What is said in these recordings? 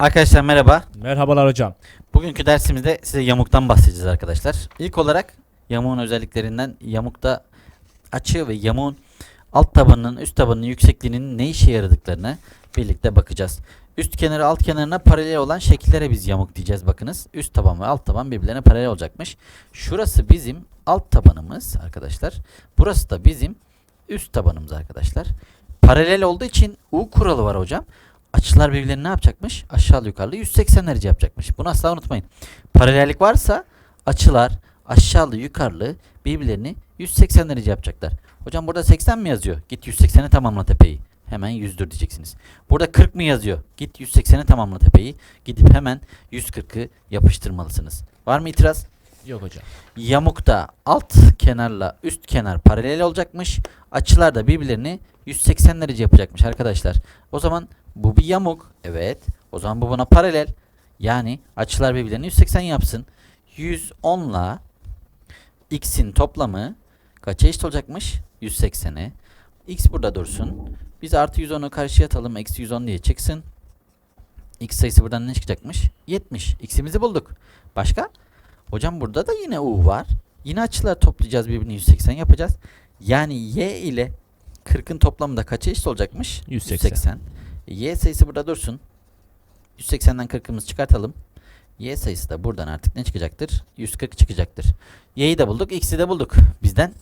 Arkadaşlar merhaba. Merhabalar hocam. Bugünkü dersimizde size yamuktan bahsedeceğiz arkadaşlar. İlk olarak yamuğun özelliklerinden yamukta açı ve yamuğun alt tabanının üst tabanının yüksekliğinin ne işe yaradıklarını birlikte bakacağız. Üst kenarı alt kenarına paralel olan şekillere biz yamuk diyeceğiz bakınız. Üst taban ve alt taban birbirlerine paralel olacakmış. Şurası bizim alt tabanımız arkadaşlar. Burası da bizim üst tabanımız arkadaşlar. Paralel olduğu için U kuralı var hocam. Açılar birbirlerini ne yapacakmış? Aşağı yukarılı 180 derece yapacakmış. Bunu asla unutmayın. Paralellik varsa açılar aşağılı yukarılı birbirlerini 180 derece yapacaklar. Hocam burada 80 mi yazıyor? Git 180'e tamamla tepeyi. Hemen 100'dür diyeceksiniz. Burada 40 mı yazıyor? Git 180'e tamamla tepeyi. Gidip hemen 140'ı yapıştırmalısınız. Var mı itiraz? Yok hocam. Yamukta alt kenarla üst kenar paralel olacakmış. Açılar da birbirlerini 180 derece yapacakmış arkadaşlar. O zaman bu bir yamuk. Evet. O zaman bu buna paralel. Yani açılar birbirlerini 180 yapsın. 110 ile x'in toplamı kaça eşit olacakmış? 180'e. x burada dursun. Biz artı 110'u karşıya atalım. Eksi 110 diye çıksın. x sayısı buradan ne çıkacakmış? 70. x'imizi bulduk. Başka? Hocam burada da yine u var. Yine açılar toplayacağız birbirini 180 yapacağız. Yani y ile 40'ın toplamı da kaça eşit olacakmış? 180. E, Y sayısı burada dursun. 180'den 40'ımızı çıkartalım. Y sayısı da buradan artık ne çıkacaktır? 140 çıkacaktır. Y'yi de bulduk, x'i de bulduk. Bizden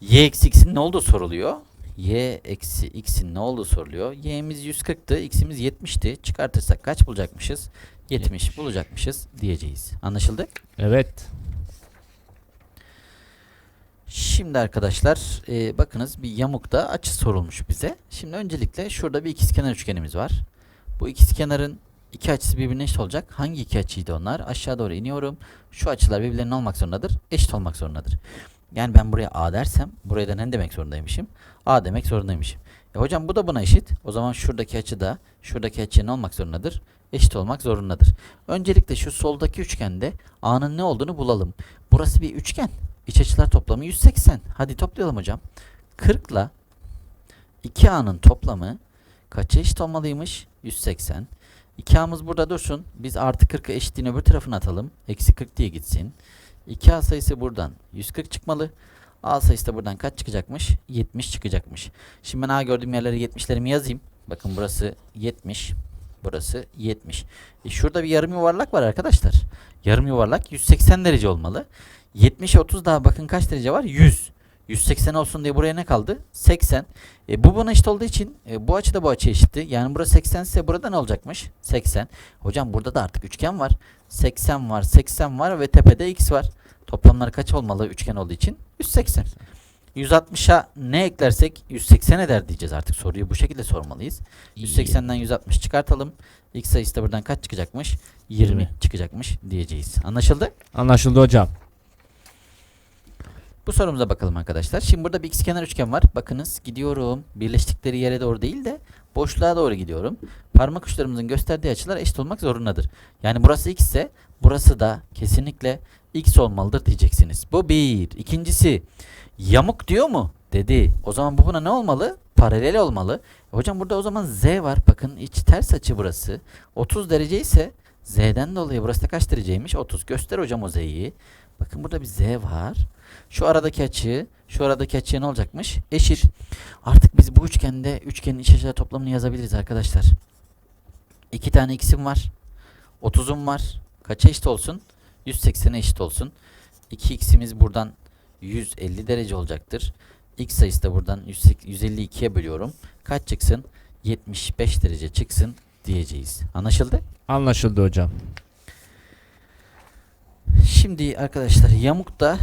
y eksi x'in ne olduğu soruluyor. y eksi x'in ne olduğu soruluyor. y'miz 140'tı, x'imiz 70'ti. Çıkartırsak kaç bulacakmışız? 70, 70. bulacakmışız diyeceğiz. Anlaşıldı? Evet. Şimdi arkadaşlar e, bakınız bir yamukta açı sorulmuş bize. Şimdi öncelikle şurada bir ikizkenar üçgenimiz var. Bu ikizkenarın iki açısı birbirine eşit olacak. Hangi iki açıydı onlar? Aşağı doğru iniyorum. Şu açılar birbirlerine olmak zorundadır. Eşit olmak zorundadır. Yani ben buraya A dersem buraya da ne demek zorundaymışım? A demek zorundaymışım. E hocam bu da buna eşit. O zaman şuradaki açı da şuradaki açıya ne olmak zorundadır? Eşit olmak zorundadır. Öncelikle şu soldaki üçgende A'nın ne olduğunu bulalım. Burası bir üçgen. İç açılar toplamı 180. Hadi toplayalım hocam. 40 ile 2A'nın toplamı kaça eşit olmalıymış? 180. 2A'mız burada dursun. Biz artı 40'ı eşitliğin öbür tarafına atalım. Eksi 40 diye gitsin. 2A sayısı buradan 140 çıkmalı. A sayısı da buradan kaç çıkacakmış? 70 çıkacakmış. Şimdi ben A gördüğüm yerlere 70'lerimi yazayım. Bakın burası 70. Burası 70. E şurada bir yarım yuvarlak var arkadaşlar. Yarım yuvarlak 180 derece olmalı. 70'e 30 daha bakın kaç derece var? 100. 180 olsun diye buraya ne kaldı? 80. E, bu buna eşit olduğu için e, bu açı da bu açıya eşitti. Yani burası 80 ise burada ne olacakmış? 80. Hocam burada da artık üçgen var. 80 var, 80 var ve tepede x var. Toplamları kaç olmalı üçgen olduğu için? 180. 160'a ne eklersek 180 eder diyeceğiz artık soruyu bu şekilde sormalıyız. 180'den 160 çıkartalım. X sayısı da buradan kaç çıkacakmış? 20 20. çıkacakmış diyeceğiz. Anlaşıldı? Anlaşıldı hocam. Bu sorumuza bakalım arkadaşlar. Şimdi burada bir ikizkenar üçgen var. Bakınız gidiyorum. Birleştikleri yere doğru değil de boşluğa doğru gidiyorum. Parmak uçlarımızın gösterdiği açılar eşit olmak zorundadır. Yani burası x ise burası da kesinlikle x olmalıdır diyeceksiniz. Bu bir. İkincisi yamuk diyor mu? Dedi. O zaman bu buna ne olmalı? Paralel olmalı. E hocam burada o zaman z var. Bakın iç ters açı burası. 30 derece ise z'den dolayı burası da kaç dereceymiş? 30. Göster hocam o z'yi. Bakın burada bir z var. Şu aradaki açı, şu aradaki açıya ne olacakmış? Eşit. Artık biz bu üçgende üçgenin iç açılar toplamını yazabiliriz arkadaşlar. İki tane x'im var. 30'um var. Kaça eşit olsun? 180'e eşit olsun. 2x'imiz buradan 150 derece olacaktır. X sayısı da buradan 152'ye bölüyorum. Kaç çıksın? 75 derece çıksın diyeceğiz. Anlaşıldı? Anlaşıldı hocam. Şimdi arkadaşlar yamukta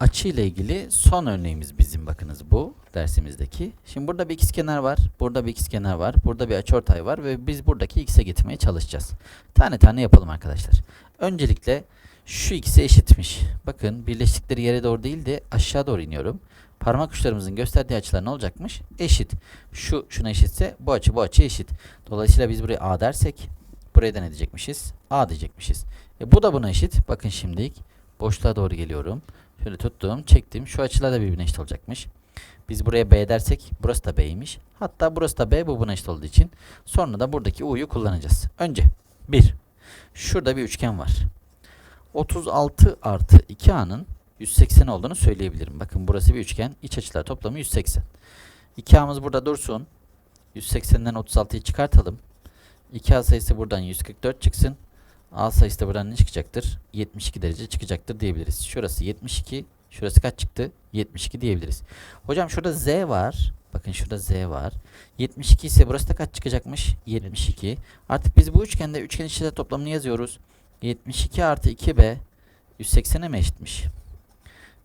açı ile ilgili son örneğimiz bizim bakınız bu dersimizdeki. Şimdi burada bir ikizkenar var, burada bir ikizkenar var, burada bir açıortay var ve biz buradaki x'e getirmeye çalışacağız. Tane tane yapalım arkadaşlar. Öncelikle şu x'e eşitmiş. Bakın birleştikleri yere doğru değil de aşağı doğru iniyorum. Parmak uçlarımızın gösterdiği açılar ne olacakmış? Eşit. Şu şuna eşitse bu açı bu açı eşit. Dolayısıyla biz buraya a dersek buraya da ne diyecekmişiz? a diyecekmişiz. E bu da buna eşit. Bakın şimdilik boşluğa doğru geliyorum. Şöyle tuttum, çektim. Şu açılar da birbirine eşit olacakmış. Biz buraya B dersek burası da B'ymiş. Hatta burası da B bu buna eşit olduğu için sonra da buradaki U'yu kullanacağız. Önce 1. Şurada bir üçgen var. 36 artı 2A'nın 180 olduğunu söyleyebilirim. Bakın burası bir üçgen. İç açılar toplamı 180. 2A'mız burada dursun. 180'den 36'yı çıkartalım. 2A sayısı buradan 144 çıksın. A sayısı da buradan ne çıkacaktır? 72 derece çıkacaktır diyebiliriz. Şurası 72. Şurası kaç çıktı? 72 diyebiliriz. Hocam şurada Z var. Bakın şurada Z var. 72 ise burası da kaç çıkacakmış? 72. Artık biz bu üçgende üçgen içinde toplamını yazıyoruz. 72 artı 2B 180'e mi eşitmiş?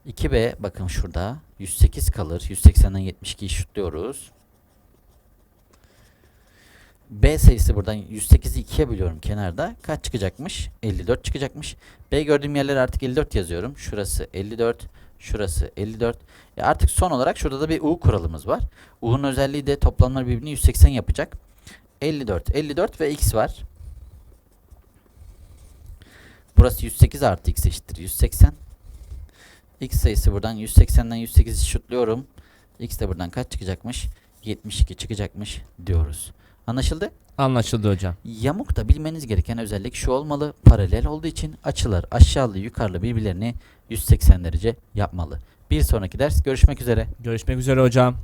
2B bakın şurada 108 kalır. 180'den 72'yi şutluyoruz. B sayısı buradan 108'i 2'ye bölüyorum kenarda. Kaç çıkacakmış? 54 çıkacakmış. B gördüğüm yerlere artık 54 yazıyorum. Şurası 54. Şurası 54. E artık son olarak şurada da bir U kuralımız var. U'nun özelliği de toplamlar birbirini 180 yapacak. 54, 54 ve X var. Burası 108 artı X eşittir 180. X sayısı buradan 180'den 108'i şutluyorum. X de buradan kaç çıkacakmış? 72 çıkacakmış diyoruz. Anlaşıldı? Anlaşıldı hocam. Yamukta bilmeniz gereken özellik şu olmalı. Paralel olduğu için açılar aşağılı yukarılı birbirlerini 180 derece yapmalı. Bir sonraki ders görüşmek üzere. Görüşmek üzere hocam.